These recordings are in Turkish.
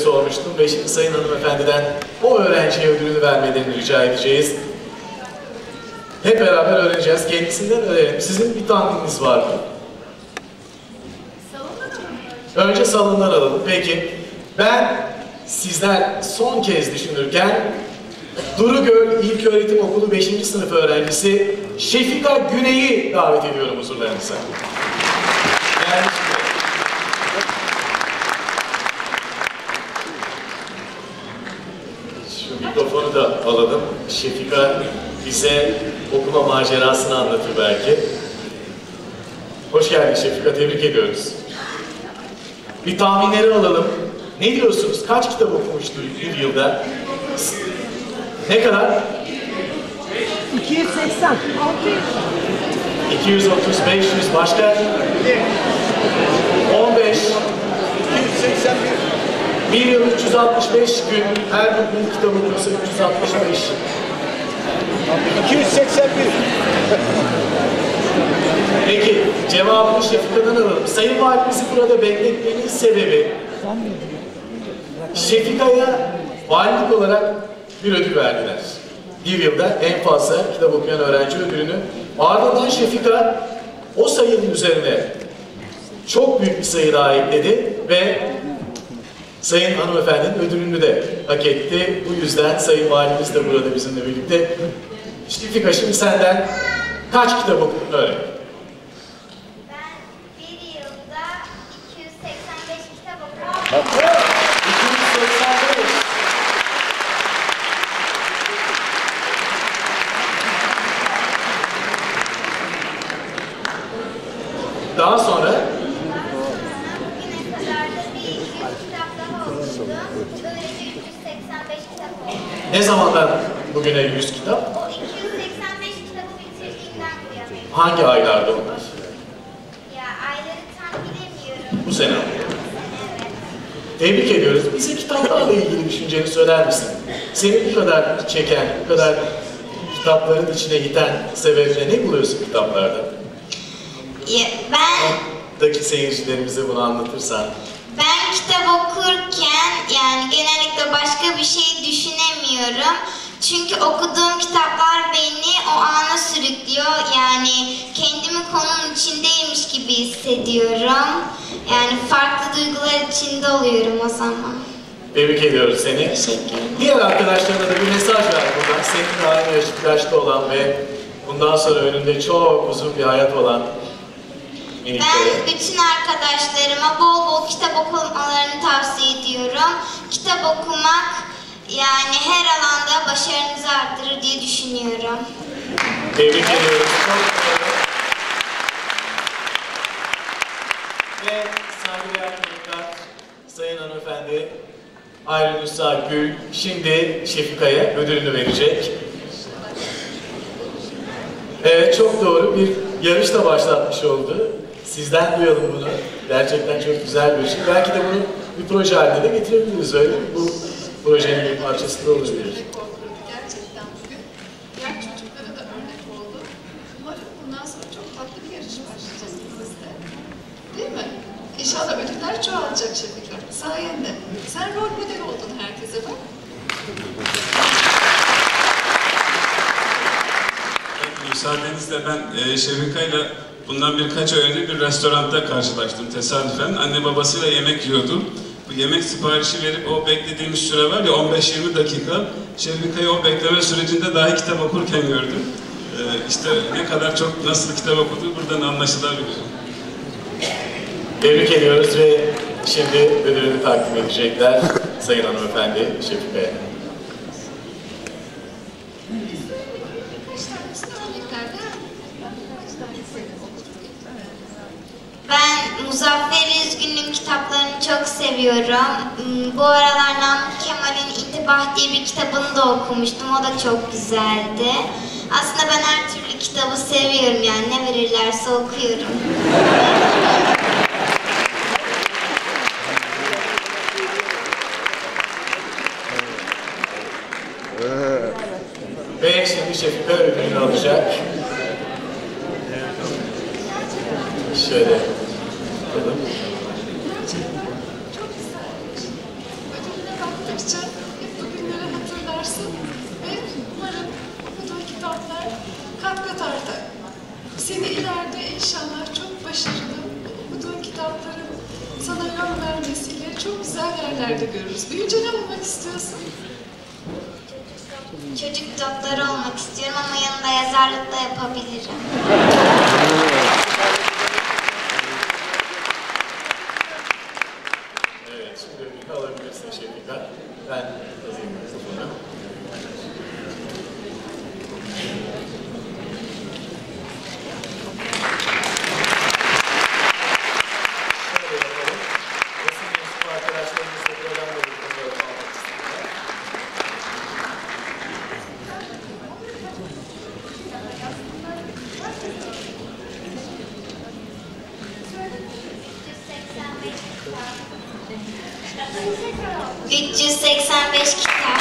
sormuştum ve şimdi Sayın Hanımefendiden o öğrenciye ödülünü vermelerini rica edeceğiz. Hep beraber öğreneceğiz. Kendisinden öğrenelim. Sizin bir tahmininiz var mı? Önce salondan alalım. Peki. Ben sizler son kez düşünürken Durugöl İlköğretim Okulu 5. sınıf öğrencisi Şefika Güney'i davet ediyorum huzurlarınıza. Yani Şu mikrofonu da alalım. Şefika bize okuma macerasını anlatır belki. Hoş geldin Şefika, tebrik ediyoruz. Bir tahminleri alalım. Ne diyorsunuz? Kaç kitap okumuştu bir yılda? Ne kadar? 280. 230, 500, başka? 15, 281. bir yıl 365 gün, her gün bir kitap okuyorsa 365. 281. Peki, cevabını Şefika'dan alalım. Sayın Valimizi burada bekletmenin sebebi, Şefika'ya valilik olarak bir ödül verdiler. Bir yılda en fazla kitap okuyan öğrenci ödülünü. Ardından Şefika o sayının üzerine çok büyük bir sayı daha ekledi ve Sayın hanımefendinin ödülünü de hak etti. Bu yüzden Sayın Valimiz de burada bizimle birlikte. Şefika şimdi senden kaç kitap okudun öyle? Ben bir yılda 285 kitap okudum. 285. Daha sonra Bugüne kadar da bir 200 kitap daha okudum. Böylece 385 kitap oldu. Ne zamandan bugüne 100 kitap? O 285 kitabı bitirdiğimden bu yana. Hangi aylarda onlar? Ya ayları tam bilemiyorum. Bu sene. Tebrik ediyoruz. Bize kitaplarla ilgili düşünceni söyler misin? Seni bu kadar çeken, bu kadar kitapların içine iten sebebine ne buluyorsun kitaplarda? Ya, Ben Daki seyircilerimize bunu anlatırsan. ben kitap okurken yani genellikle başka bir şey düşünemiyorum. Çünkü okuduğum kitaplar beni o ana sürüklüyor. Yani kendimi konunun içindeymiş gibi hissediyorum. Yani farklı duygular içinde oluyorum o zaman. Tebrik ediyoruz seni. Teşekkür ederim. Diğer arkadaşlarına da bir mesaj ver buradan. Senin de aynı yaş, yaşta olan ve bundan sonra önünde çok uzun bir hayat olan. Ben bütün arkadaşlarıma bol bol kitap okumalarını tavsiye ediyorum. Kitap okumak yani her alanda başarınızı arttırır diye düşünüyorum. Tebrik doğru. Ve saygıdeğer konuklar, Sayın Hanımefendi Ayrı Nusa Gül şimdi Şefika'ya ödülünü verecek. Evet çok doğru bir yarış da başlatmış oldu. Sizden duyalım bunu. Gerçekten çok güzel bir şey. Belki de bunu bir proje haline de getirebiliriz öyle mi? Bu projenin bir parçası da olabilir. örnek oldu. Gerçekten bugün diğer çocuklara da örnek oldu. Umarım bundan sonra çok tatlı bir yarış başlayacağız ikimizde. Değil mi? İnşallah ödüller çoğalacak Şefika. Sayende. Sen rol model oldun herkese bak. Müsaadenizle ben e, Şevika'yla bundan birkaç ay önce bir restoranda karşılaştım tesadüfen. Anne babasıyla yemek yiyordum. Bu yemek siparişi verip o beklediğimiz süre var ya 15-20 dakika. Şevika'yı o bekleme sürecinde dahi kitap okurken gördüm. E, işte ne kadar çok nasıl kitap okuduğu buradan anlaşılabiliyor. Tebrik ediyoruz ve şimdi ödülünü takdim edecekler Sayın Hanımefendi Şefika'ya. Kaç Muzaffer Üzgün'ün kitaplarını çok seviyorum. Hmm, Bu aralar Namık Kemal'in İntibah diye bir kitabını da okumuştum. O da çok güzeldi. Aslında ben her türlü kitabı seviyorum yani ne verirlerse okuyorum. Ve şimdi Şefika ödülünü alacak. Şöyle. Bakalım. Çok güzelmiş. Ödül okudukça hep bugünleri hatırlarsın ve umarım okuduğun kitaplar kat kat artar. Seni ileride inşallah çok başarılı okuduğun kitapların sana yön vermesiyle çok güzel yerlerde görürüz. Büyüyünce ne olmak istiyorsun? Çocuk doktoru olmak istiyorum ama yanında yazarlık da yapabilirim. Şimdi önlüğünü alabilirsin Şefik'ten. Ben alayım mikrofonu. Thank you. 385 kitap.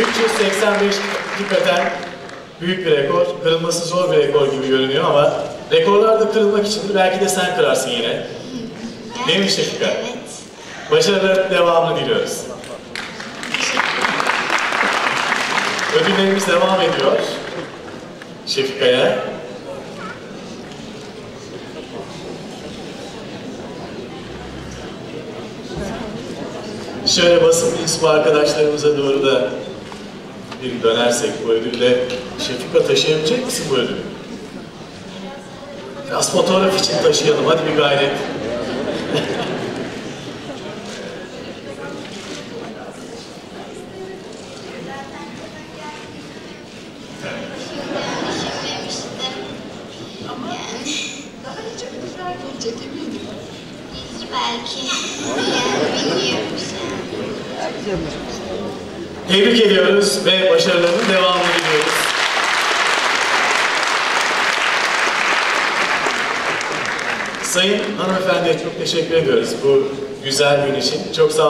385 hakikaten büyük bir rekor. Kırılması zor bir rekor gibi görünüyor ama rekorlar da kırılmak içindir. Belki de sen kırarsın yine. Değil mi Şefika? Evet. Başarıların devamını diliyoruz. Ödüllerimiz devam ediyor. Şefika'ya. Şöyle basın mensubu arkadaşlarımıza doğru da bir dönersek bu ödülle. Şefika taşıyabilecek misin bu ödülü? Biraz fotoğraf için taşıyalım. Hadi bir gayret. Düşünmemiştim. Ama Yani daha nice ödüller gelecek eminim. hiç belki. Tebrik ediyoruz ve başarılarının devamını diliyoruz. Sayın hanımefendiye çok teşekkür ediyoruz bu güzel gün için. Çok sağ